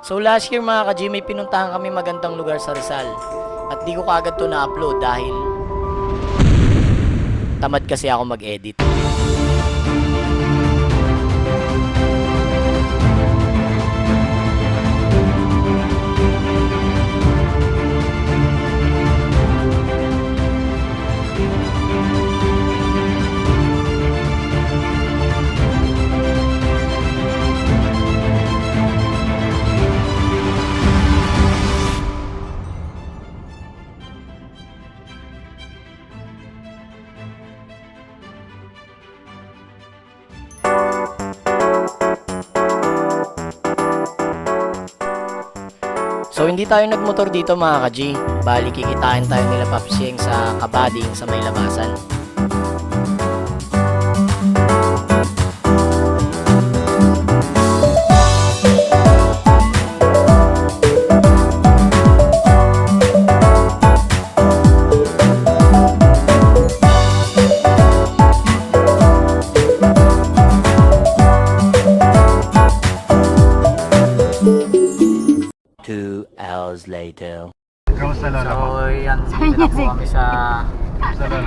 So last year mga ka may pinuntahan kami magandang lugar sa Rizal. At di ko kaagad to na-upload dahil tamad kasi ako mag-edit. Hindi tayo nagmotor dito mga ka-G. Bali kikitain tayo nila Papsieng sa Kabading sa may labasan.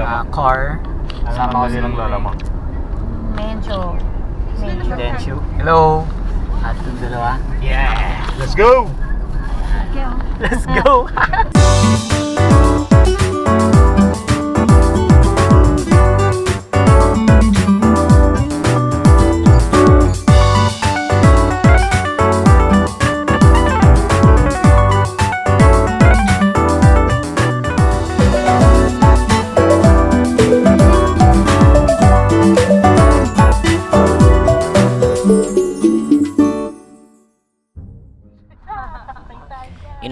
Ah, car. Ano ang nilang lala mo? Medyo. Medyo. Denshu. Hello! At yung dalawa. Yeah! Let's go! Let's go!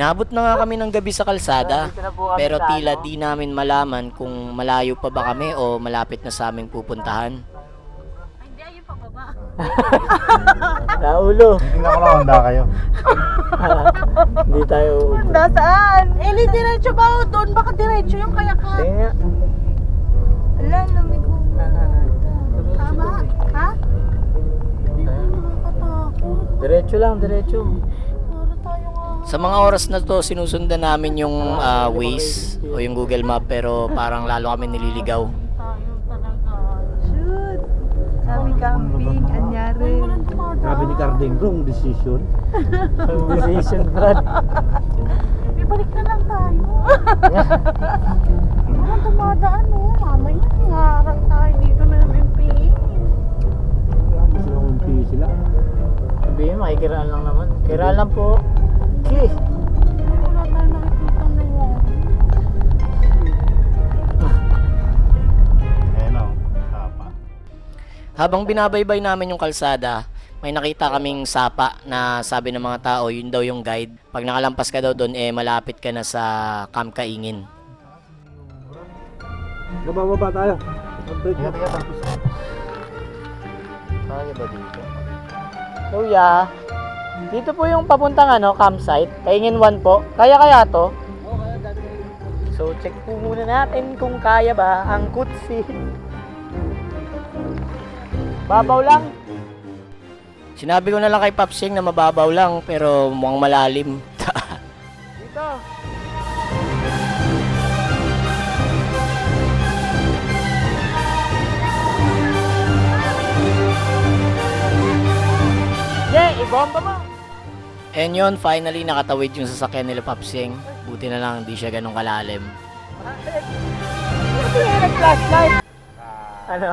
Inabot na nga kami ng gabi sa kalsada. Pero tila di namin malaman kung malayo pa ba kami o malapit na sa aming pupuntahan. Hindi, ayun pa baba. Naulo. Hindi na ako nakahanda kayo. Hindi tayo Nasaan? Eh, di diretso ba o doon? Baka diretso yung kayakan. Kaya Ala, lumigo. Tama? Ha? Diretso lang, diretso. Sa mga oras na to, sinusundan namin yung ah, Waze o yung Google Map pero parang lalo kami nililigaw. Shoot. Sabi camping, anyari. Sabi ni Carding, wrong decision. Conversation, Brad. May balik na lang tayo. Mga dumadaan oh. Mamaya, ngarang tayo dito na yung MP. Gusto lang unti sila. Sabihin, makikiraan lang naman. Kiraan lang po. Okay. Wala tayo nakikita na. Tapa. Habang binabaybay namin yung kalsada, may nakita kaming sapa na sabi ng mga tao, yun daw yung guide. Pag nakalampas ka daw doon, eh malapit ka na sa Camp Kaingin. Nabababa tayo. Tiga, tapos. Kaya ba dito? Kuya, dito po yung papuntang ano, campsite. Kaingin 1 po. Kaya kaya to? So check po muna natin kung kaya ba ang kutsi. Babaw lang. Sinabi ko na lang kay Papsing na mababaw lang pero mukhang malalim. dito. Yeah, ibomba mo! And yun, finally nakatawid yung sasakyan nila Papsing. Buti na lang hindi siya ganun kalalim. Nag-flashlight! Ano?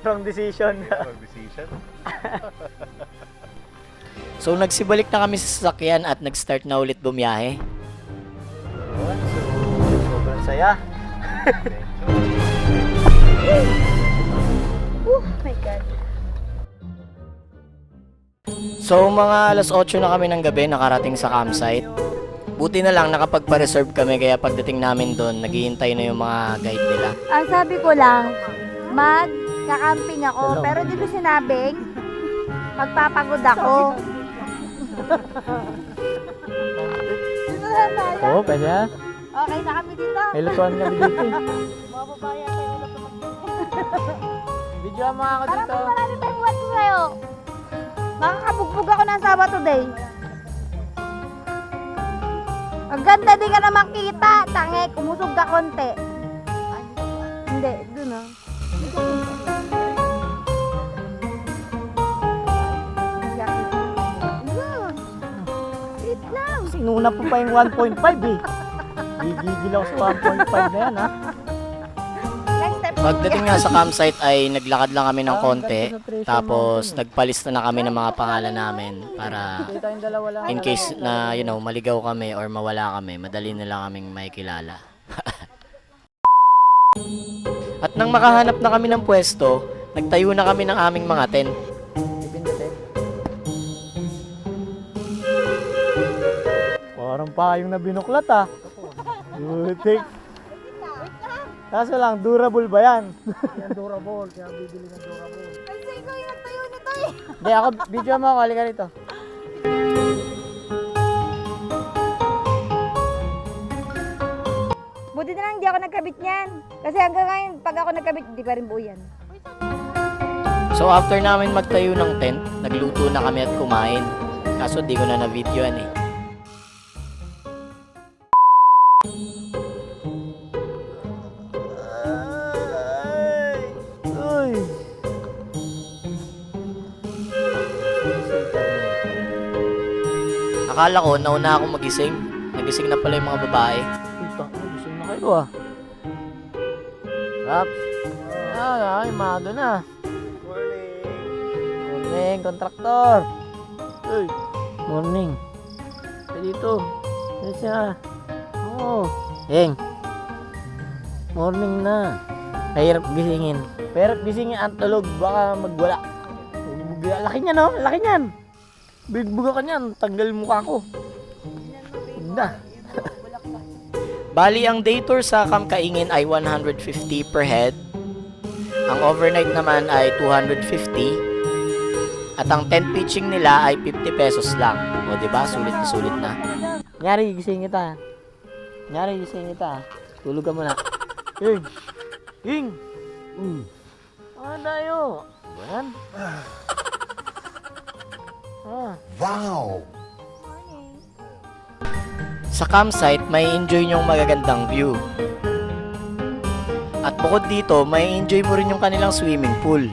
Wrong decision. Wrong decision. so nagsibalik na kami sa sasakyan at nag-start na ulit bumiyahe. Sobrang saya. Oh my God. So mga alas 8 na kami ng gabi nakarating sa campsite. Buti na lang nakapagpa-reserve kami kaya pagdating namin doon, naghihintay na yung mga guide nila. Ang sabi ko lang, mag-camping ako, pero di ko sinabing, magpapagod ako. Dito na tayo. Oo, pwede. Okay na kami dito. May lutuan kami dito. Mababaya tayo na Video mo ako Parang dito. mas marami tayong watch sa'yo. Makakabugbog ako ng Sabado day. Maganda din ka naman kita. Tange, kumusog ka konti. Hindi, dun ah. Lang. Sinuna po pa yung 1.5 eh. Gigigil ako sa 1.5 na yan ha. Pagdating nga sa campsite ay naglakad lang kami ng konti. Tapos nagpalista na kami ng mga pangalan namin para in case na you know maligaw kami or mawala kami, madali na lang kaming makikilala. At nang makahanap na kami ng pwesto, nagtayo na kami ng aming mga tent. Parang payong na binuklat ah. Butik. Kaso lang, durable ba yan? Ay, sa ikaw yung nagtayo nito eh. Hindi, ako, video mo ako, halika rito. Buti na lang hindi ako nagkabit niyan. Kasi hanggang ngayon, pag ako nagkabit, hindi pa rin buo yan. So after namin magtayo ng tent, nagluto na kami at kumain. Kaso di ko na na-videoan eh. Akala ko, nauna ako magising. Nagising na pala yung mga babae. Puta, nagising na kayo ah. Raps. Ah, ay, maga na. Morning, kontraktor. Uy, morning. Ay, dito. Ano siya? Oo. Heng. Morning na. Mahirap gisingin. Mahirap gisingin ang tulog. Baka magwala. Laki niya, no? Laki niyan. Bigbuga ka niyan. Tanggal mukha ko. Ganda. Bali, ang day tour sa Kamkaingin ay 150 per head. Ang overnight naman ay 250. At ang tent pitching nila ay 50 pesos lang. O, di ba? Sulit na sulit na. Nyari, gising kita. Nyari, gising kita. Tulog ka muna. Ing! Ing! Mm. Ah, tayo. Yan. Ah. Sa campsite, may enjoy yung magagandang view. At bukod dito, may enjoy mo rin yung kanilang swimming pool.